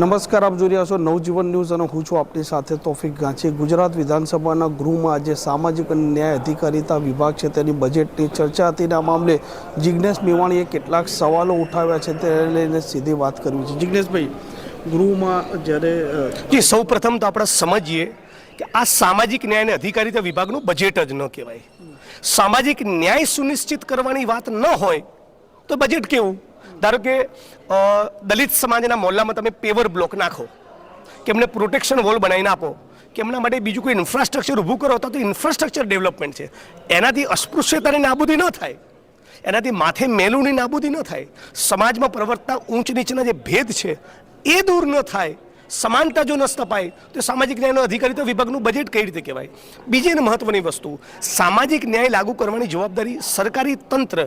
નમસ્કાર, આપ જોઈ રહ્યા છો નવજીવન ન્યૂઝ અને હું છું આપની સાથે તોફિક ગાંચી. ગુજરાત વિધાનસભાના ગૃહમાં આજે સામાજિક અને ન્યાય અધિકારીતા વિભાગ છે તેની બજેટની ચર્ચા હતી અને આ મામલે જિજ્ઞેશ મેવાણીએ કેટલાક સવાલો ઉઠાવ્યા છે તેને લઈને સીધી વાત કરવી છે. જિજ્ઞેશભાઈ ગૃહમાં જ્યારે સૌ પ્રથમ તો આપણે સમજીએ કે આ સામાજિક ન્યાય અને અધિકારીતા વિભાગનું બજેટ જ ન કહેવાય. સામાજિક ન્યાય સુનિશ્ચિત કરવાની વાત ન હોય તો બજેટ કેવું? ધારો કે દલિત સમાજના મોહલ્લામાં તમે પેવર બ્લોક નાખો, કે એમને પ્રોટેક્શન વોલ બનાવીને આપો, કે એમના માટે બીજું કોઈ ઇન્ફ્રાસ્ટ્રક્ચર ઊભું કરો તો તો ઇન્ફ્રાસ્ટ્રક્ચર ડેવલપમેન્ટ છે. એનાથી અસ્પૃશ્યતાની નાબૂદી ન થાય. એનાથી માથે મેલુની નાબૂદી ન થાય. સમાજમાં પ્રવર્તતા ઊંચ નીચના જે ભેદ છે, એ દૂર ન થાય. સમાનતા જો ન સ્થપાય, તો સામાજિક ન્યાયનો અધિકારીતા વિભાગનું બજેટ કઈ રીતે કહેવાય? બીજી મહત્વની વસ્તુ, સામાજિક ન્યાય લાગુ કરવાની જવાબદારી સરકારી તંત્ર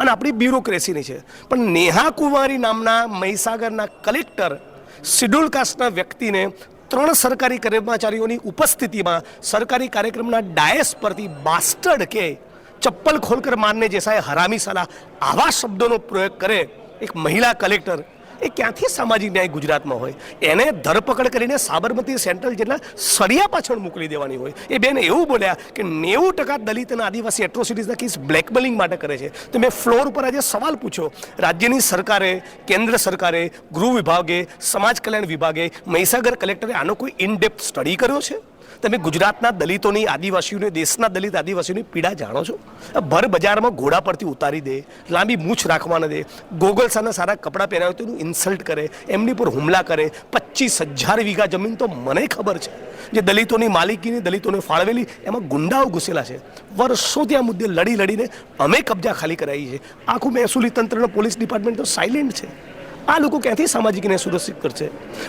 અને આપણી બ્યુરોક્રેસીની છે. પણ નેહા કુંવારી નામના મહીસાગરના કલેક્ટર, શિડ્યુલ કાસ્ટના વ્યક્તિને ત્રણ સરકારી કર્મચારીઓની ઉપસ્થિતિમાં સરકારી કાર્યક્રમના ડાયસ પરથી બાસ્ટર્ડ કે ચપ્પલ ખોલકર મારને જૈસા હરામી સલાહ આવા શબ્દોનો પ્રયોગ કરે એક મહિલા કલેક્ટર એ ક્યાંથી સામાજિક ન્યાય ગુજરાતમાં હોય? એને ધરપકડ કરીને સાબરમતી સેન્ટ્રલ જેટલા સળિયા પાછળ મોકલી દેવાની હોય. એ બેન એવું બોલ્યા કે નેવું ટકા દલિત અને આદિવાસી એટ્રોસિટીઝના કેસ બ્લેકમેલિંગ માટે કરે છે. તો મેં ફ્લોર ઉપર આજે સવાલ પૂછ્યો. રાજ્યની સરકારે, કેન્દ્ર સરકારે, ગૃહ વિભાગે, સમાજ કલ્યાણ વિભાગે મહીસાગર કલેક્ટરે આનો કોઈ ઇનડેપ્થ સ્ટડી કર્યો છે? તમે ગુજરાતના દલિતોની આદિવાસીઓને, દેશના દલિત આદિવાસીઓની પીડા જાણો છો? ભર બજારમાં ઘોડા પરથી ઉતારી દે, લાંબી મૂછ રાખવા ન દે ગોગલ્સાના સારા કપડાં પહેરાવે તો એનું ઇન્સલ્ટ કરે, એમની પર હુમલા કરે પચીસ હજાર વીઘા જમીન તો મને ખબર છે. જે દલિતોની માલિકીની દલિતોને ફાળવેલી, એમાં ગુંડાઓ ઘૂસેલા છે. વર્ષોથી આ મુદ્દે લડી લડીને અમે કબજા ખાલી કરાવી છે. આખું મહેસૂલી તંત્રનો પોલીસ ડિપાર્ટમેન્ટ તો સાયલેન્ટ છે. આ લોકો ક્યાંથી સામાજિક ન્યાય સુરક્ષિત કરશે?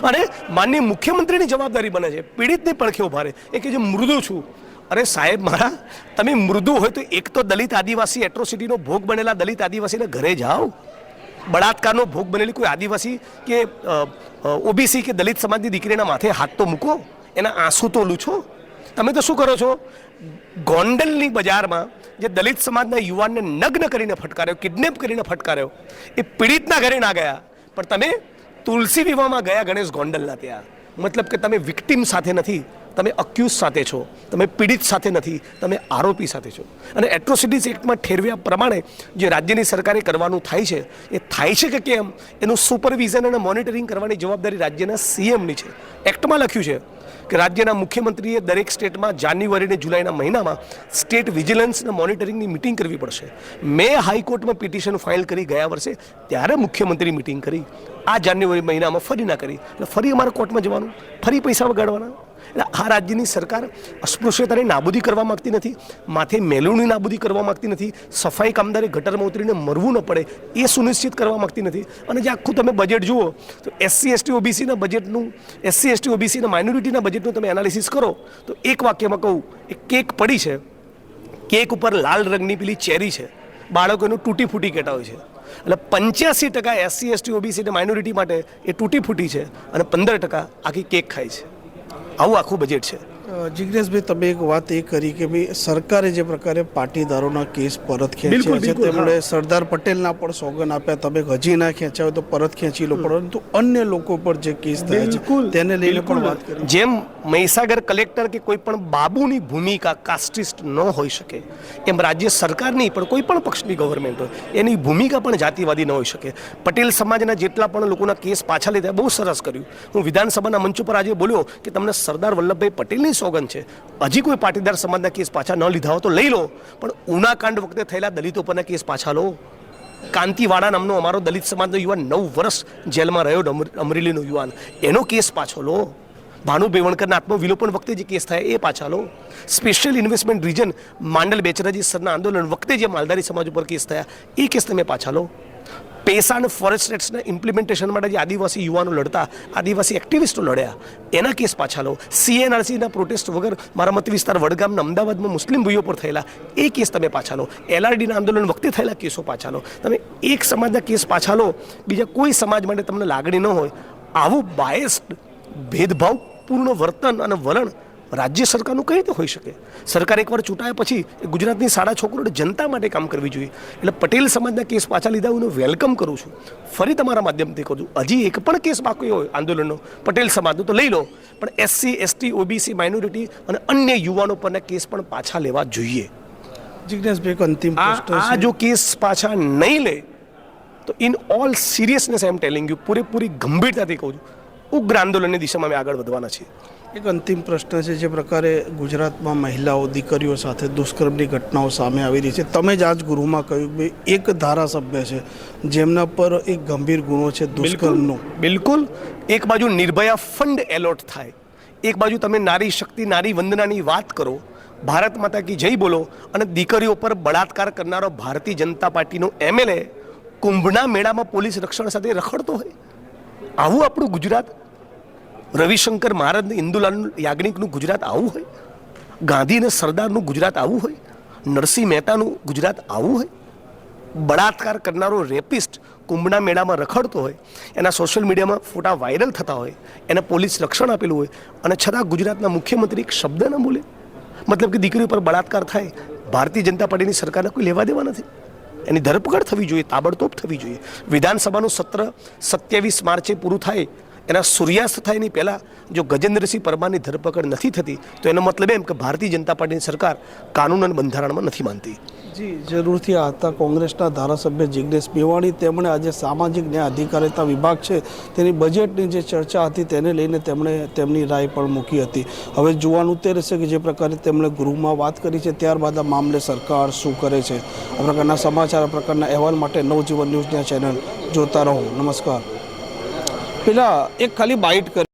અને માનનીય મુખ્યમંત્રીની જવાબદારી બને છે. પીડિતની પડખે ઊભા રહે. એ કે જે મૃદુ છું. અરે સાહેબ મારા તમે મૃદુ હોય તો એક તો દલિત આદિવાસી એટ્રોસિટીનો ભોગ બનેલા દલિત આદિવાસીને ઘરે જાઓ. બળાત્કારનો ભોગ બનેલી કોઈ આદિવાસી કે ઓબીસી કે દલિત સમાજની દીકરીના માથે હાથ તો મૂકો, એના આંસુ તો લૂછો. તમે તો શું કરો છો? ગોંડલની બજારમાં જે દલિત સમાજના યુવાનને નગ્ન કરીને ફટકાર્યો, કિડનેપ કરીને ફટકાર્યો, એ પીડિતના ઘરે ના ગયા. પણ તમે તુલસી વિવાહમાં ગયા ગણેશ ગોંડલના ત્યાં. મતલબ કે તમે વિક્ટિમ સાથે નથી, તમે અક્યુઝ સાથે છો, તમે પીડિત સાથે નથી, તમે આરોપી સાથે છો. અને એટ્રોસિટીઝ એક્ટમાં ઠેરવ્યા પ્રમાણે જે રાજ્યની સરકારે કરવાનું થાય છે, એ થાય છે કે કેમ? એનું સુપરવિઝન અને મોનિટરિંગ કરવાની જવાબદારી રાજ્યના સીએમની છે. એક્ટમાં લખ્યું છે કે રાજ્યના મુખ્યમંત્રીએ દરેક સ્ટેટમાં જાન્યુઆરી અને જુલાઈના મહિનામાં સ્ટેટ વિજિલન્સ અને મોનિટરિંગની મિટિંગ કરવી પડશે. મેં હાઈકોર્ટમાં પિટિશન ફાઇલ કરી ગયા વર્ષે ત્યારે મુખ્યમંત્રી મિટિંગ કરી. આ જાન્યુઆરી મહિનામાં ફરી ના કરી. એટલે ફરી અમારે કોર્ટમાં જવાનું? ફરી પૈસા વગાડવાના? એટલે આ રાજ્યની સરકાર અસ્પૃશ્યતાની નાબૂદી કરવા માગતી નથી, માથે મેલુની નાબૂદી કરવા માગતી નથી, સફાઈ કામદારે ગટરમાં ઉતરીને મરવું ન પડે, એ સુનિશ્ચિત કરવા માગતી નથી. અને જે આખું તમે બજેટ જુઓ, તો એસસી, એસટી, ઓબીસીના બજેટનું એસસી, એસટી, ઓબીસીના માઇનોરિટીના બજેટનું તમે એનાલિસિસ કરો, તો એક વાક્યમાં કહું, એક કેક પડી છે. કેક ઉપર લાલ રંગની પેલી ચેરી છે. બાળકો એનું તૂટી ફૂટી કેટા હોય છે. એટલે પંચ્યાસી ટકા એસસી એસટી ઓબીસી અને માઇનોરિટી માટે એ તૂટી ફૂટી છે અને પંદર ટકા આખી કેક ખાય છે. આવું આખું બજેટ છે. જિજ્ઞેશભાઈ તમે એક વાત એ કરી કે ભાઈ સરકારે જે પ્રકારે પાટીદારોના કેસ પરત ખેંચ્યા છે તેમણે સરદાર પટેલના પણ સોગન આપ્યા તમે હજી ના ખેંચ્યા હોય તો પરત ખેંચી લો પરંતુ અન્ય લોકો પર જે કેસ થયા છે તેને લઈને પણ વાત કરી. જેમ મહીસાગર કલેક્ટર કે કોઈ પણ બાબુની ભૂમિકા કાસ્ટિસ્ટ ન હોઈ શકે, એમ રાજ્ય સરકારની પણ કોઈ પણ પક્ષની ગવર્મેન્ટ હોય, એની ભૂમિકા પણ જાતિવાદી ન હોઈ શકે. પટેલ સમાજના જેટલા પણ લોકોના કેસ પાછા લીધા, બહુ સરસ કર્યું. હું વિધાનસભાના મંચ ઉપર આજે બોલ્યો કે તમને સરદાર વલ્લભભાઈ પટેલની સોગન છે. હજી કોઈ પાટીદાર સમાજના કેસ પાછા ન લીધા હોય તો લઈ લો, પણ ઉનાકાંડ વખતે થયેલા દલિતો પરના કેસ પાછા લો. કાંતિવાડા નામનો અમારો દલિત સમાજનો યુવાન, નવ વર્ષ જેલમાં રહ્યો અમર- અમરેલીનો યુવાન. એનો કેસ પાછો લો. ભાનુ બેવણકરના આત્મવિલોપન વખતે જે કેસ થયા એ પાછા લો special investment region Mandal Becharaji સરના આંદોલન વખતે જે માલધારી સમાજ ઉપર કેસ થયા, એ કેસ તમે પાછા લો પેસા અને ફોરેસ્ટ રેટ્સના ઇમ્પ્લિમેન્ટેશન માટે જે આદિવાસી યુવાનો લડતા, આદિવાસી એક્ટિવિસ્ટો લડ્યા, એના કેસ પાછા લો સીએનઆરસીના પ્રોટેસ્ટ વગર મારા મત વિસ્તાર વડગામના અમદાવાદમાં મુસ્લિમ ભાઈઓ પર થયેલા, એ કેસ તમે પાછા લો એલઆરડીના આંદોલન વખતે થયેલા કેસો પાછા લો તમે એક સમાજના કેસ પાછા લો બીજા કોઈ સમાજ માટે તમને લાગણી ન હોય, આવું બાયસ્ડ ભેદભાવપૂર્ણ વર્તન અને વલણ રાજ્ય સરકારનું કઈ રીતે હોઈ શકે? સરકાર એકવાર ચૂંટાયા પછી ગુજરાતની સાડા છોકરોને જનતા માટે કામ કરવી જોઈએ. એટલે પટેલ સમાજના કેસ પાછા લીધા હું વેલકમ કરું છું. ફરી તમારા માધ્યમથી કહું છું. હજી એક પણ કેસ બાકી હોય આંદોલનનો. પટેલ સમાજનો તો લઈ લો. પણ એસસી એસટી ઓબીસી માઇનોરિટી અને અન્ય યુવાનો પરના કેસ પણ પાછા લેવા જોઈએ. જિજ્ઞેશભાઈ અંતિમ આ જો કેસ પાછા નહીં લે તો in all seriousness I am telling you પૂરેપૂરી ગંભીરતાથી કહું છું. ઉગ્ર આંદોલનની દિશામાં અમે આગળ વધવાના છીએ. એક અંતિમ પ્રશ્ન છે જે પ્રકારે ગુજરાતમાં મહિલાઓ દીકરીઓ સાથે દુષ્કર્મની ઘટનાઓ સામે આવી રહી છે. તમે જ આજ ગૃહમાં કહ્યું કે એક ધારાસભ્ય છે જેમના પર એક ગંભીર ગુનો છે દુષ્કર્મનો. બિલકુલ. એક બાજુ નિર્ભયા ફંડ એલોટ થાય. એક બાજુ તમે નારી શક્તિ નારી વંદનાની વાત કરો ભારત માતા કી જય બોલો અને દીકરીઓ પર બળાત્કાર કરનારો ભારતીય જનતા પાર્ટીનો એમએલએ કુંભના મેળામાં પોલીસ રક્ષણ સાથે રખડતો હોય. આવું આપણું ગુજરાત રવિશંકર મહારાજને ઇન્દુલાલ યાજ્ઞિકનું ગુજરાત આવું હોય, ગાંધી અને સરદારનું ગુજરાત આવું હોય, નરસિંહ મહેતાનું ગુજરાત આવું હોય, બળાત્કાર કરનારો રેપિસ્ટ કુંભના મેળામાં રખડતો હોય, એના સોશિયલ મીડિયામાં ફોટા વાયરલ થતા હોય, એને પોલીસ રક્ષણ આપેલું હોય, અને છતાં ગુજરાતના મુખ્યમંત્રી એક શબ્દ ન બોલે. મતલબ કે દીકરી ઉપર બળાત્કાર થાય, ભારતીય જનતા પાર્ટીની સરકારને કોઈ લેવા દેવા નથી. એની ધરપકડ થવી જોઈએ, તાબડતોબ થવી જોઈએ. વિધાનસભાનું સત્ર સત્યાવીસ માર્ચે પૂરું થાય એના સૂર્યાસ્ત થાય એની પહેલાં જો ગજેન્દ્રસિંહ પરમારની ધરપકડ નથી થતી, તો એનો મતલબ એમ કે ભારતીય જનતા પાર્ટીની સરકાર કાનૂન અને બંધારણમાં નથી માનતી. જી, જરૂરથી આ હતા કોંગ્રેસના ધારાસભ્ય જિગ્નેશ મેવાણી. તેમણે આજે સામાજિક ન્યાય અધિકારીતા વિભાગ છે, તેની બજેટની જે ચર્ચા હતી તેને લઈને તેમણે તેમની રાય પણ મૂકી હતી. હવે જોવાનું તે રહેશે કે જે પ્રકારે તેમણે ગૃહમાં વાત કરી છે, ત્યારબાદ આ મામલે સરકાર શું કરે છે. આ પ્રકારના સમાચાર પ્રકારના અહેવાલ માટે નવજીવન ન્યૂઝના ચેનલ જોતા રહો. નમસ્કાર. પેલા એક ખાલી બાઇટ કરી